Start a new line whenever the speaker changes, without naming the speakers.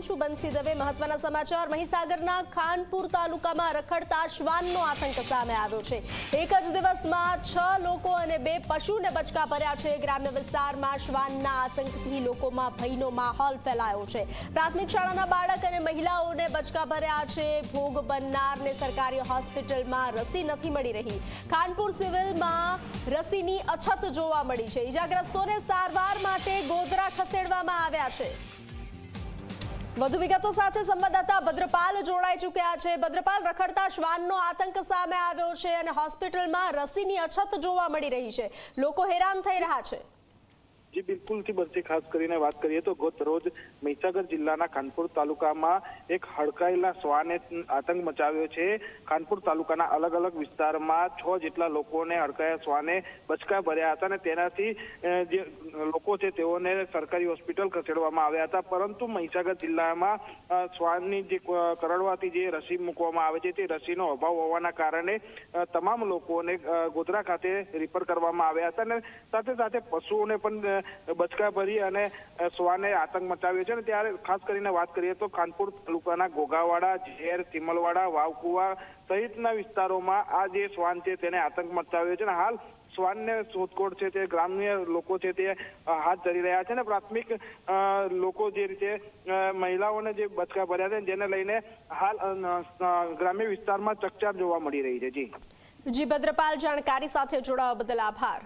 હું છું બંસી દવે મહત્વના સમાચાર. મહીસાગરના ખાનપુર તાલુકામાં રખડતા શ્વાનનો આતંક સામે આવ્યો છે. એક જ દિવસમાં છ લોકો અને બે પશુને બચકા ભર્યા છે. ગ્રામ્ય વિસ્તારમાં શ્વાનના આતંકથી લોકોમાં ભયનો માહોલ ફેલાયો છે. પ્રાથમિક શાળાના બાળક અને મહિલાઓને બચકા ભર્યા છે. ભોગ બનનારને સરકારી હોસ્પિટલમાં રસી નથી મળી રહી. ખાનપુર સિવિલમાં રસીની અછત જોવા મળી છે. ઈજાગ્રસ્તોને સારવાર માટે ગોધરા ખસેડવામાં આવ્યા છે. વધુ વિગતો સાથે સંવાદદાતા ભદ્રપાલ જોડાઈ ચૂક્યા છે. ભદ્રપાલ, રખડતા શ્વાનનો આતંક સામે આવ્યો છે અને હોસ્પિટલમાં રસીની અછત જોવા મળી રહી છે. લોકો હેરાન થઈ રહ્યા છે.
જી બિલકુલથી બનશે. ખાસ કરીને વાત કરીએ તો ગત રોજ મહીસાગર જિલ્લાના ખાનપુર તાલુકામાં એક હડકાયેલા શ્વાને આતંક મચાવ્યો છે. ખાનપુર તાલુકાના અલગ અલગ વિસ્તારમાં છ જેટલા લોકોને હડકાયા શ્વાને બચકા ભર્યા હતા અને તેનાથી જે લોકો છે તેઓને સરકારી હોસ્પિટલ ખસેડવામાં આવ્યા હતા. પરંતુ મહીસાગર જિલ્લામાં શ્વાનની જે કરડવાથી જે રસી મૂકવામાં આવે છે તે રસીનો અભાવ હોવાના કારણે તમામ લોકોને ગોધરા ખાતે રિફર કરવામાં આવ્યા હતા અને સાથે સાથે પશુઓને પણ બચકા ભરી અને શ્વાને આતંક મચાવ્યો છે અને ત્યારે ખાસ કરીને વાત કરીએ તો ખાનપુર તાલુકાના ગોગાવાડા, ઝેર ચિમલવાડા વાવકુવા સહિતના વિસ્તારોમાં આ જે શ્વાન છે તેને આતંક મચાવ્યો છે અને હાલ શ્વાનને શોધખોળ છે તે ગ્રામ્ય લોકો છે તે હાથ ધરી રહ્યા છે અને પ્રાથમિક લોકો જે રીતે મહિલાઓને જે બચકા ભર્યા છે જેને લઈને હાલ ગ્રામ્ય વિસ્તારમાં ચકચાર જોવા મળી રહી છે. જી.
જી, ભદ્રપાલ, જાણકારી સાથે જોડાવા બદલ આભાર.